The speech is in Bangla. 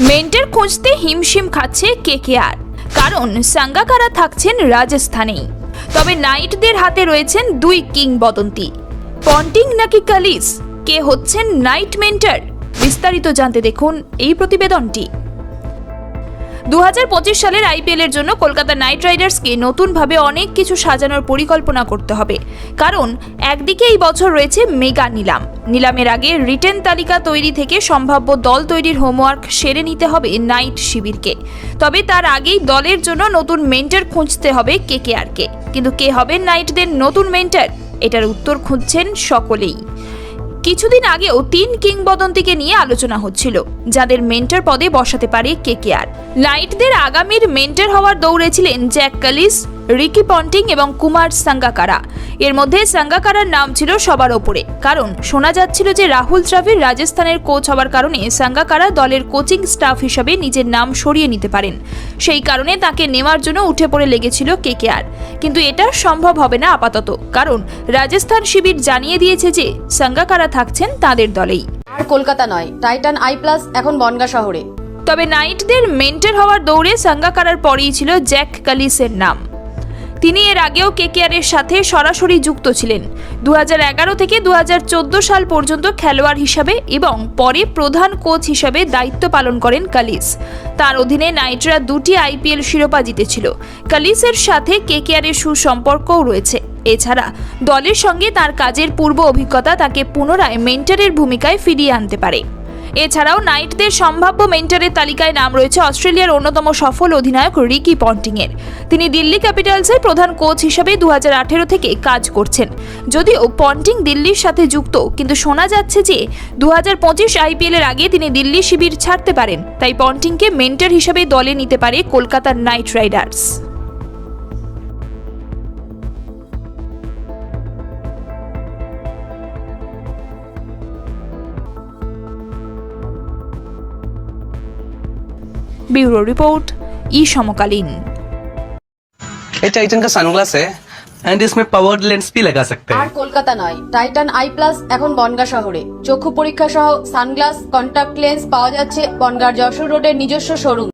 মেন্টের খুঁজতে হিমশিম খাচ্ছে কেকেআর, কারণ সাঙ্গাকারা থাকছেন রাজস্থানেই। তবে নাইটদের হাতে রয়েছেন দুই কিংবদন্তি। পন্টিং নাকি কালিস? কে হচ্ছেন নাইট মেন্টার? বিস্তারিত জানতে দেখুন এই প্রতিবেদনটি। দু হাজার পঁচিশ সালের আইপিএল এর জন্য কলকাতা নাইট রাইডার্সকে নতুনভাবে অনেক কিছু সাজানোর পরিকল্পনা করতে হবে। কারণ, একদিকে এই বছর রয়েছে মেগা নিলাম। নিলামের আগে রিটেন তালিকা তৈরি থেকে সম্ভাব্য দল তৈরির হোমওয়ার্ক সেরে নিতে হবে নাইট শিবিরকে। তবে তার আগেই দলের জন্য নতুন মেন্টার খুঁজতে হবে কে কে আর কে কিন্তু কে হবে নাইটদের নতুন মেন্টার? এটার উত্তর খুঁজছেন সকলেই। কিছুদিন আগেও তিন কিংবদন্তিকে নিয়ে আলোচনা হচ্ছিল, যাদের মেন্টর পদে বসাতে পারে কেকেআর লাইটদের আগামীর মেন্টর হওয়ার দৌড়ে ছিলেন জ্যাক কালিস রিকি পন্টিং এবং কুমার সাঙ্গাকারা। এর মধ্যে সাঙ্গাকারার নাম ছিল সবার ওপরে। কারণ শোনা যাচ্ছিল যে রাহুল দ্রাবিড় রাজস্থানের কোচ হওয়ার কারণে সাঙ্গাকারা দলের কোচিং স্টাফ হিসাবে নিজের নাম সরিয়ে নিতে পারেন। সেই কারণে তাকে নেওয়ার জন্য উঠে পড়ে লেগেছিল কেকেআর। কিন্তু এটা সম্ভব হবে না আপাতত। কারণ রাজস্থান শিবির জানিয়ে দিয়েছে যে সাঙ্গাকারা থাকছেন তাদের দলেই। আর কলকাতা নয় টাইটান আই প্লাস এখন বনগা শহরে। তবে নাইটদের মেন্টর হওয়ার দৌড়ে সাঙ্গাকারার পরেই ছিল জ্যাক কালিসের নাম। তিনি এর আগেও কেকেআরের সাথে সরাসরি যুক্ত ছিলেন। দু হাজার এগারো থেকে দু হাজার চোদ্দ সাল পর্যন্ত খেলোয়াড় হিসাবে এবং পরে প্রধান কোচ হিসাবে দায়িত্ব পালন করেন কালিস। তার অধীনে নাইটরা দুটি আইপিএল শিরোপা জিতেছিল। কালিসের সাথে কেকেআরের সুসম্পর্কও রয়েছে। এছাড়া দলের সঙ্গে তার কাজের পূর্ব অভিজ্ঞতা তাকে পুনরায় মেন্টারের ভূমিকায় ফিরিয়ে আনতে পারে। এছাড়াও নাইটদের সম্ভাব্য মেন্টরের তালিকায় নাম রয়েছে অস্ট্রেলিয়ার অন্যতম সফল অধিনায়ক রিকি পন্টিংয়ের। তিনি দিল্লি ক্যাপিটালসের প্রধান কোচ হিসেবে দু হাজার আঠেরো থেকে কাজ করছেন। যদিও পন্টিং দিল্লির সাথে যুক্ত, কিন্তু শোনা যাচ্ছে যে দু হাজার পঁচিশ আইপিএল এর আগে তিনি দিল্লি শিবির ছাড়তে পারেন। তাই পন্টিংকে মেন্টর হিসেবে দলে নিতে পারে কলকাতার নাইট রাইডার্স। ব্যুরো রিপোর্ট ই সমকালীন ये टाइटन का सनग्लास है एंड इसमें पावर्ड लेंस भी लगा सकते আর हैं কলকাতা নয় টাইটান আই প্লাস এখন বনগা শহরে চক্ষু পরীক্ষা সহ সানগ্লাস কন্টাক্ট লেন্স পাওয়া যাচ্ছে বনগার যশোর রোডের নিজস্ব শোরুম